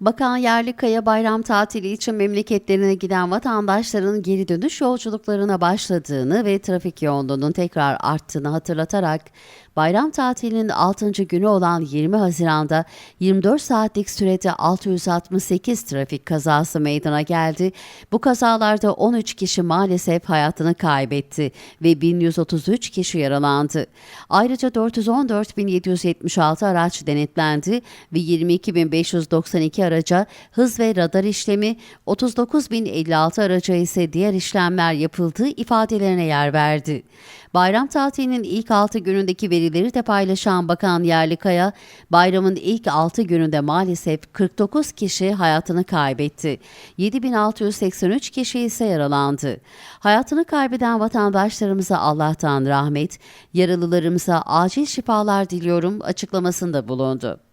Bakan Yerlikaya bayram tatili için memleketlerine giden vatandaşların geri dönüş yolculuklarına başladığını ve trafik yoğunluğunun tekrar arttığını hatırlatarak bayram tatilinin 6. günü olan 20 Haziran'da 24 saatlik sürede 668 trafik kazası meydana geldi. Bu kazalarda 13 kişi maalesef hayatını kaybetti ve 1133 kişi yaralandı. Ayrıca 414.776 araç denetlendi ve 22.592 araca hız ve radar işlemi, 39.056 araca ise diğer işlemler yapıldığı ifadelerine yer verdi. Bayram tatilinin ilk 6 günündeki verileri de paylaşan Bakan Yerlikaya, bayramın ilk 6 gününde maalesef 49 kişi hayatını kaybetti. 7683 kişi ise yaralandı. Hayatını kaybeden vatandaşlarımıza Allah'tan rahmet, yaralılarımıza acil şifalar diliyorum açıklamasında bulundu.